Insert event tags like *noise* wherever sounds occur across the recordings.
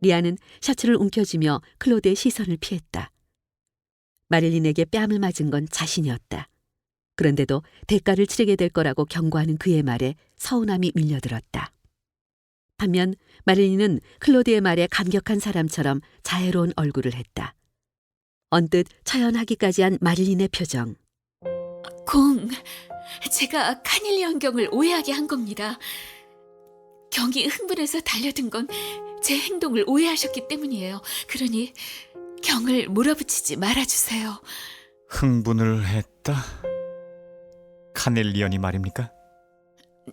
리아는 셔츠를 움켜쥐며 클로드의 시선을 피했다. 마릴린에게 뺨을 맞은 건 자신이었다. 그런데도 대가를 치르게 될 거라고 경고하는 그의 말에 서운함이 밀려들었다. 반면 마릴린은 클로드의 말에 감격한 사람처럼 자애로운 얼굴을 했다. 언뜻 처연하기까지 한 마릴린의 표정. 공, 제가 카닐리언 경을 오해하게 한 겁니다. 경이 흥분해서 달려든 건 제 행동을 오해하셨기 때문이에요. 그러니 경을 몰아붙이지 말아주세요. 흥분을 했다. 카넬리언이 말입니까?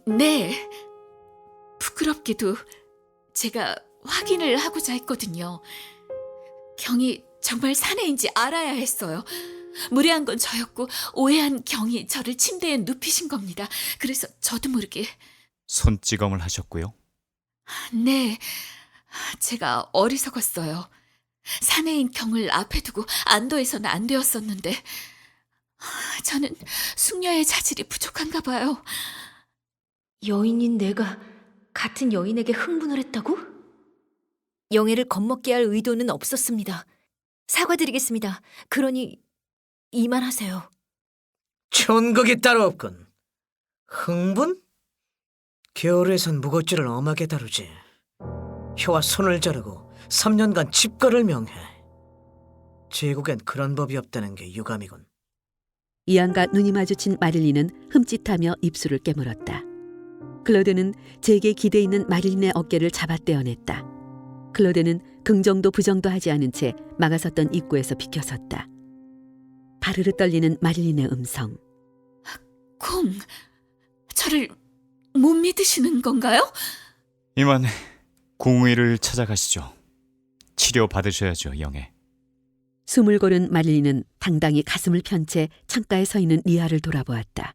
네. 부끄럽게도 제가 확인을 하고자 했거든요. 경이 정말 사내인지 알아야 했어요. 무례한 건 저였고 오해한 경이 저를 침대에 눕히신 겁니다. 그래서 저도 모르게 손찌검을 하셨고요. 네, 제가 어리석었어요. 사내인 경을 앞에 두고 안도해서는 안 되었었는데 저는 숙녀의 자질이 부족한가 봐요. 여인인 내가 같은 여인에게 흥분을 했다고? 영애를 겁먹게 할 의도는 없었습니다. 사과드리겠습니다. 그러니 이만하세요. 천국이 따로 없군. 흥분? 겨울에선 무거지를 엄하게 다루지. 혀와 손을 자르고 3년간 집거를 명해. 제국엔 그런 법이 없다는 게 유감이군. 이안과 눈이 마주친 마릴린은 흠칫하며 입술을 깨물었다. 클로드는 제게 기대 있는 마릴린의 어깨를 잡아 떼어냈다. 클로드는 긍정도 부정도 하지 않은 채 막아섰던 입구에서 비켜섰다. 바르르 떨리는 마릴린의 음성. 콩, 저를 못 믿으시는 건가요? 이만 공의를 찾아가시죠. 치료 받으셔야죠, 영애. 숨을 고른 마릴린은 당당히 가슴을 편 채 창가에 서 있는 리아를 돌아보았다.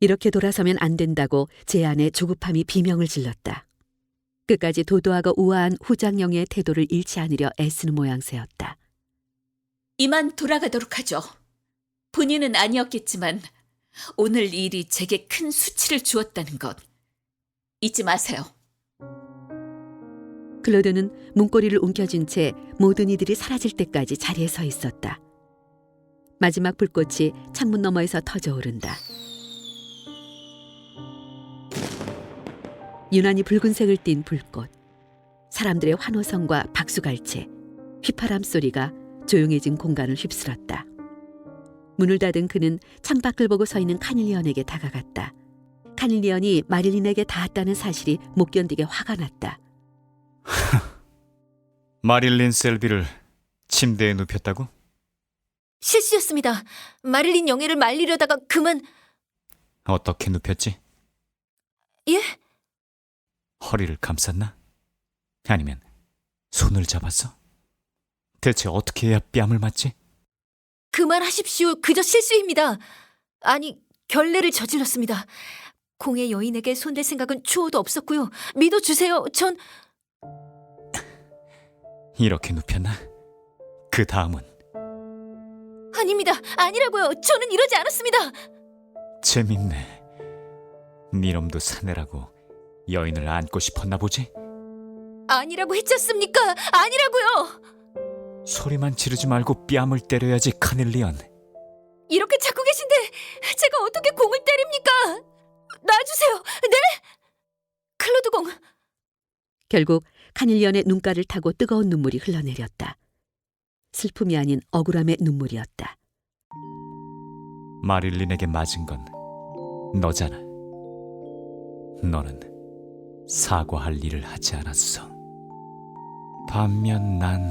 이렇게 돌아서면 안 된다고 제 안에 조급함이 비명을 질렀다. 끝까지 도도하고 우아한 후장영의 태도를 잃지 않으려 애쓰는 모양새였다. 이만 돌아가도록 하죠. 본인은 아니었겠지만 오늘 이 일이 제게 큰 수치를 주었다는 것 잊지 마세요. 클로드는 문고리를 움켜쥔 채 모든 이들이 사라질 때까지 자리에 서 있었다. 마지막 불꽃이 창문 너머에서 터져오른다. 유난히 붉은색을 띤 불꽃. 사람들의 환호성과 박수갈채, 휘파람 소리가 조용해진 공간을 휩쓸었다. 문을 닫은 그는 창밖을 보고 서 있는 카닐리언에게 다가갔다. 카닐리언이 마릴린에게 닿았다는 사실이 못 견디게 화가 났다. *laughs* 마릴린 셀비를 침대에 눕혔다고? 실수였습니다. 마릴린 영애를 말리려다가 그만 어떻게 눕혔지? 예? 허리를 감쌌나? 아니면 손을 잡았어? 대체 어떻게 해야 뺨을 맞지? 그만하십시오. 그저 실수입니다. 아니 결례를 저질렀습니다. 공의 여인에게 손댈 생각은 추호도 없었고요. 믿어주세요. 전 이렇게 눕혔나? 그 다음은 아닙니다. 아니라고요. 저는 이러지 않았습니다. 재밌네. 니놈도 사내라고 여인을 안고 싶었나 보지? 아니라고 했지 않습니까? 아니라고요. 소리만 지르지 말고 뺨을 때려야지 카넬리언. 이렇게 잡고 계신데 제가 어떻게 공을 때립니까? 놔주세요. 네? 클로드 공. 결국 카닐리언의 눈가를 타고 뜨거운 눈물이 흘러내렸다. 슬픔이 아닌 억울함의 눈물이었다. 마릴린에게 맞은 건 너잖아. 너는 사과할 일을 하지 않았어. 반면 난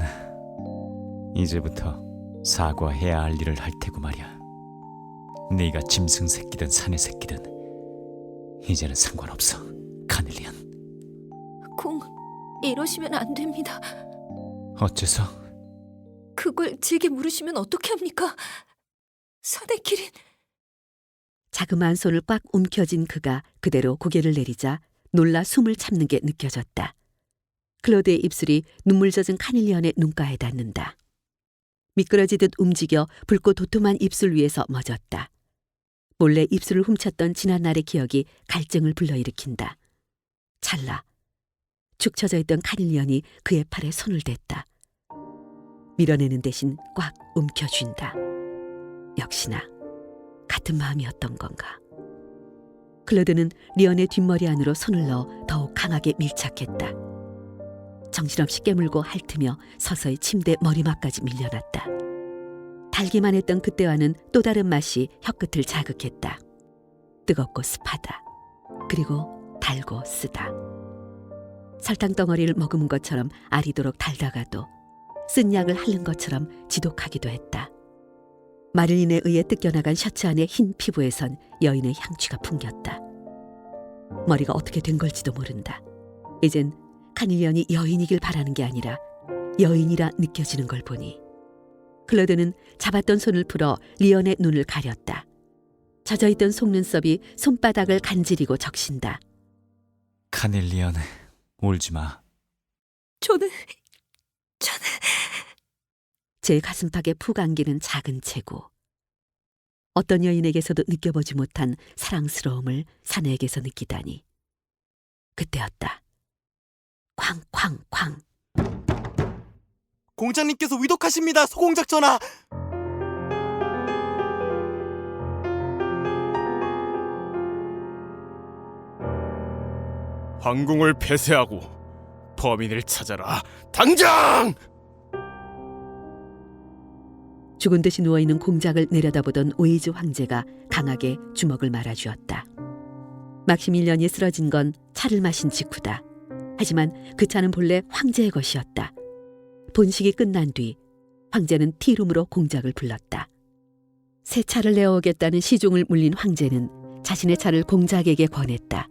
이제부터 사과해야 할 일을 할 테고 말이야. 네가 짐승 새끼든 사내 새끼든 이제는 상관없어. 카넬리안. 공 이러시면 안 됩니다. 어째서 그걸 제게 물으시면 어떻게 합니까? 사내끼린 자그마한 손을 꽉 움켜쥔 그가 그대로 고개를 내리자 놀라 숨을 참는 게 느껴졌다. 클로드의 입술이 눈물 젖은 카닐리언의 눈가에 닿는다. 미끄러지듯 움직여 붉고 도톰한 입술 위에서 멎었다. 몰래 입술을 훔쳤던 지난날의 기억이 갈증을 불러일으킨다. 찰나 축 처져 있던 카닐리언이 그의 팔에 손을 댔다. 밀어내는 대신 꽉 움켜쥔다. 역시나 같은 마음이었던 건가. 클로드는 리언의 뒷머리 안으로 손을 넣어 더욱 강하게 밀착했다. 정신없이 깨물고 핥으며 서서히 침대 머리맡까지 밀려났다. 달기만 했던 그때와는 또 다른 맛이 혀끝을 자극했다. 뜨겁고 습하다. 그리고 달고 쓰다. 설탕 덩어리를 머금은 것처럼 아리도록 달다가도 쓴 약을 핥는 것처럼 지독하기도 했다. 마를린에 의해 뜯겨나간 셔츠 안의 흰 피부에선 여인의 향취가 풍겼다. 머리가 어떻게 된 걸지도 모른다. 이젠 카닐리언이 여인이길 바라는 게 아니라 여인이라 느껴지는 걸 보니 클로드는 잡았던 손을 풀어 리언의 눈을 가렸다. 젖어있던 속눈썹이 손바닥을 간지리고 적신다. 카넬리언, 울지 마. 저는 저는 제 가슴팍에 푹 안기는 작은 체구. 어떤 여인에게서도 느껴보지 못한 사랑스러움을 사내에게서 느끼다니. 그때였다. 쾅쾅쾅. 공장님께서 위독하십니다. 소공작 전하. 황궁을 폐쇄하고 범인을 찾아라. 당장! 죽은 듯이 누워있는 공작을 내려다보던 오이즈 황제가 강하게 주먹을 말아주었다. 막시밀련이 쓰러진 건 차를 마신 직후다. 하지만 그 차는 본래 황제의 것이었다. 본식이 끝난 뒤 황제는 티룸으로 공작을 불렀다. 새 차를 내어오겠다는 시종을 물린 황제는 자신의 차를 공작에게 권했다.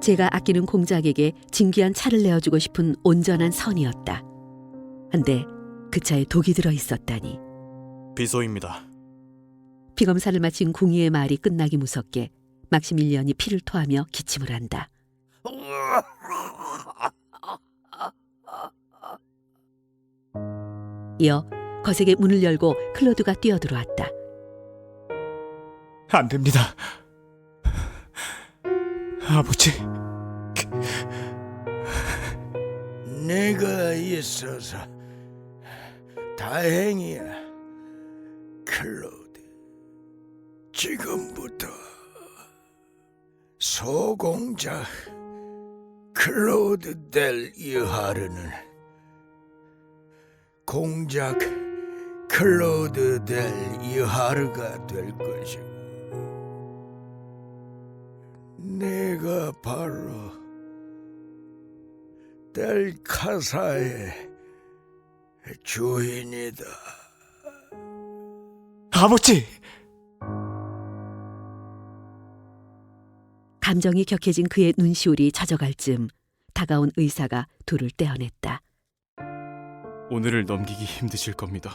제가 아끼는 공작에게 진귀한 차를 내어주고 싶은 온전한 선이었다. 한데 그 차에 독이 들어 있었다니. 비소입니다. 피검사를 마친 궁이의 말이 끝나기 무섭게 막시밀리언이 피를 토하며 기침을 한다. 이어 거세게 문을 열고 클로드가 뛰어들어왔다. 안 됩니다. 아버지, 내가 있어서 다행이야, 클로드. 지금부터 소공작 클로드 델 이하르는 공작 클로드 델 이하르가 될 것이고 내가 바로 델 카사의 주인이다. 아버지! 감정이 격해진 그의 눈시울이 젖어갈 즈음 다가온 의사가 둘을 떼어냈다. 오늘을 넘기기 힘드실 겁니다.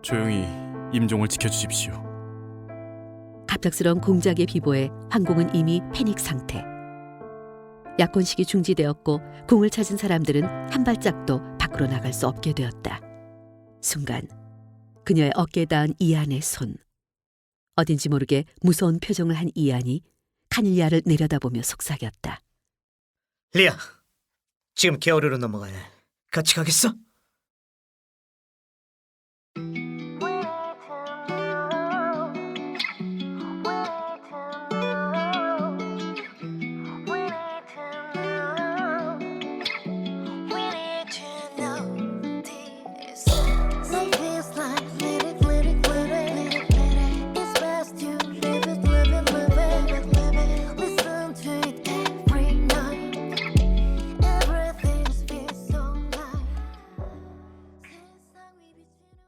조용히 임종을 지켜주십시오. 갑작스러운 공작의 비보에 황공은 이미 패닉 상태. 약혼식이 중지되었고 공을 찾은 사람들은 한 발짝도 밖으로 나갈 수 없게 되었다. 순간 그녀의 어깨에 닿은 이안의 손. 어딘지 모르게 무서운 표정을 한 이안이 카닐리아를 내려다보며 속삭였다. 리아, 지금 넘어가야 해. 같이 가겠어?